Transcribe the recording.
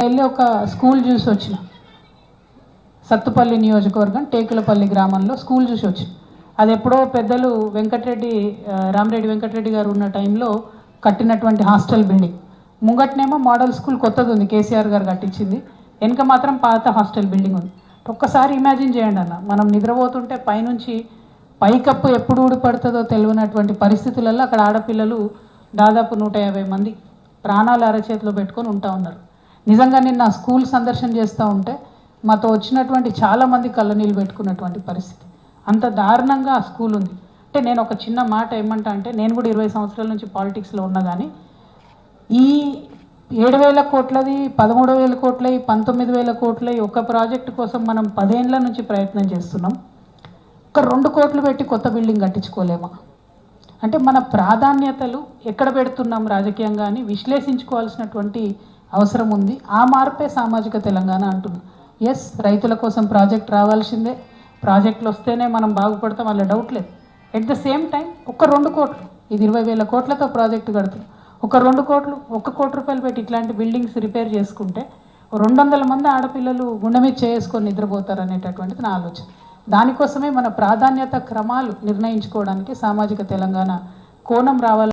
వెళ్ళి ఒక స్కూల్ చూసి వచ్చిన. సత్తుపల్లి నియోజకవర్గం టేకులపల్లి గ్రామంలో స్కూల్ చూసి వచ్చి అది ఎప్పుడో పెద్దలు వెంకటరెడ్డి ఆ, రామరెడ్డి వెంకటరెడ్డి గారు ఉన్న టైంలో కట్టినటువంటి హాస్టల్ బిల్డింగ్. ముంగట్నేమో మోడల్ స్కూల్ కొత్తది ఉంది కేసీఆర్ గారు కట్టించింది. వెనుక మాత్రం పాత హాస్టల్ బిల్డింగ్ ఉంది. ఒక్కసారి ఇమాజిన్ చేయండి అన్న మనం నిద్రపోతుంటే పైనుంచి పైకప్పు ఎప్పుడు ఊడిపడుతుందో తెలియనటువంటి పరిస్థితులలో అక్కడ ఆడపిల్లలు దాదాపు నూట యాభై మంది ప్రాణాలు అరచేతిలో పెట్టుకొని ఉంటా ఉన్నారు. నిజంగా నిన్న స్కూల్ సందర్శన చేస్తూ ఉంటే మాతో వచ్చినటువంటి చాలామంది కళ్ళనీళ్ళు పెట్టుకున్నటువంటి పరిస్థితి. అంత దారుణంగా ఆ స్కూల్ ఉంది. అంటే నేను ఒక చిన్న మాట ఏమంటా అంటే నేను కూడా ఇరవై సంవత్సరాల నుంచి పాలిటిక్స్లో ఉన్నా కానీ ఈ ఏడు వేల కోట్లది పదమూడు వేల కోట్లయి పంతొమ్మిది వేల కోట్లయి ఒక ప్రాజెక్టు కోసం మనం పదేళ్ళ నుంచి ప్రయత్నం చేస్తున్నాం. ఒక రెండు కోట్లు పెట్టి కొత్త బిల్డింగ్ కట్టించుకోలేమా? అంటే మన ప్రాధాన్యతలు ఎక్కడ పెడుతున్నాం రాజకీయంగా అని విశ్లేషించుకోవాల్సినటువంటి అవసరం ఉంది. ఆ మార్పే సామాజిక తెలంగాణ అంటున్నా. ఎస్ రైతుల కోసం ప్రాజెక్ట్ రావాల్సిందే. ప్రాజెక్టులు వస్తేనే మనం బాగుపడతాం వాళ్ళ డౌట్ లేదు. ఎట్ ద సేమ్ టైం ఒక రెండు కోట్లు ఇది ఇరవై వేల కోట్లతో ప్రాజెక్టు కడుతుంది ఒక రెండు కోట్లు ఒక కోటి రూపాయలు పెట్టి ఇట్లాంటి బిల్డింగ్స్ రిపేర్ చేసుకుంటే రెండు వందల మంది ఆడపిల్లలు గుండె మీద చేసుకొని నిద్రపోతారు అనేటటువంటిది నా ఆలోచన. దానికోసమే మన ప్రాధాన్యత క్రమాలు నిర్ణయించుకోవడానికి సామాజిక తెలంగాణ కోణం రావాలి